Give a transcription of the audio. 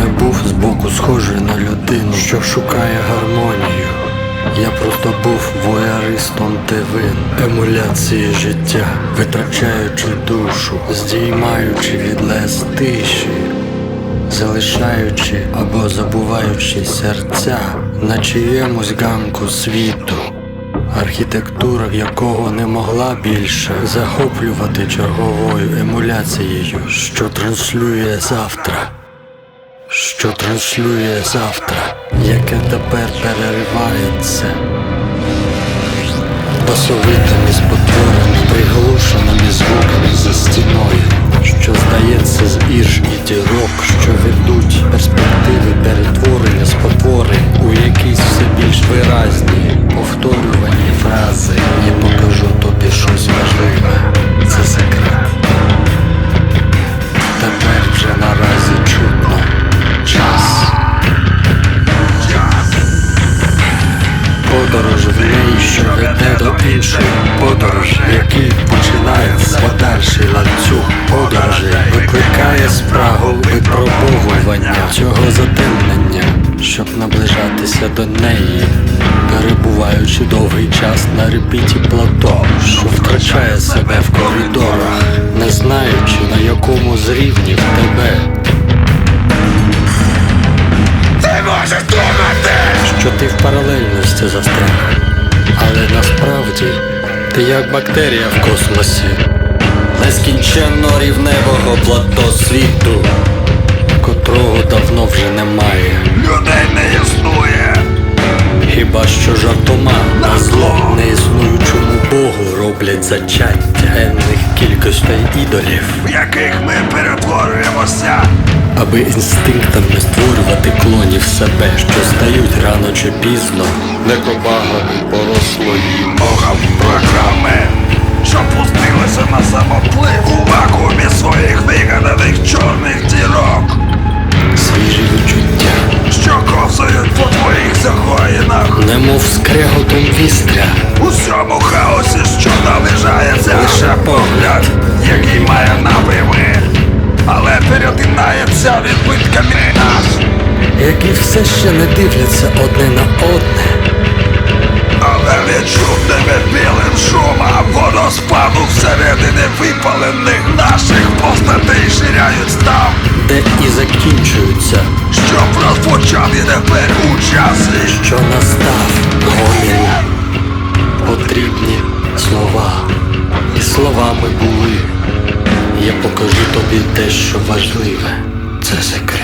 не був збоку схожий на людину, що шукає гармонію. Я просто був вояристом дивин, емуляції життя, витрачаючи душу, здіймаючи від лез тиші, залишаючи або забуваючи серця на чиємусь ганку світу, архітектура якого не могла більше захоплювати черговою емуляцією, що транслює завтра що транслює завтра, яке тепер переривається. Басовитими спотвореними, приглушеними звуками за стіною, що здається з ірж і дірок, Подорож в що веде до іншої подорожі, який починається подальший ланцюг подорожі, викликає спрагу випробовування цього затемнення, щоб наближатися до неї, перебуваючи довгий час на репіті плато, що втрачає себе в коридорах, не знаючи на якому з рівнів тебе. Можеш думати! що ти в паралельності застряг. Але насправді ти як бактерія в космосі, нескінченно рівневого плато світу, котрого давно вже немає. Людей не існує! Хіба що жартома на зло неіснуючому Богу роблять зачаття енних ідолів, В яких ми перетворюємося! аби інстинктом не створювати клонів себе, що стають рано чи пізно. Некобагами порослої Богом програми, що пустилися на самоплив. У вакуумі своїх вигаданих чорних дірок, свіжі відчуття. що ковзають по твоїх загоїнах, Немов скреготом вістря, у цьому які все ще не дивляться одне на одне, Але відчутними білим шумом водоспаду всередині випалених наших постатей ширяють там, де і закінчуються, щоб розпочати тепер у часі. що настав гомін. Потрібні слова, і словами були. Я покажу тобі дещо важливе. Це секрет.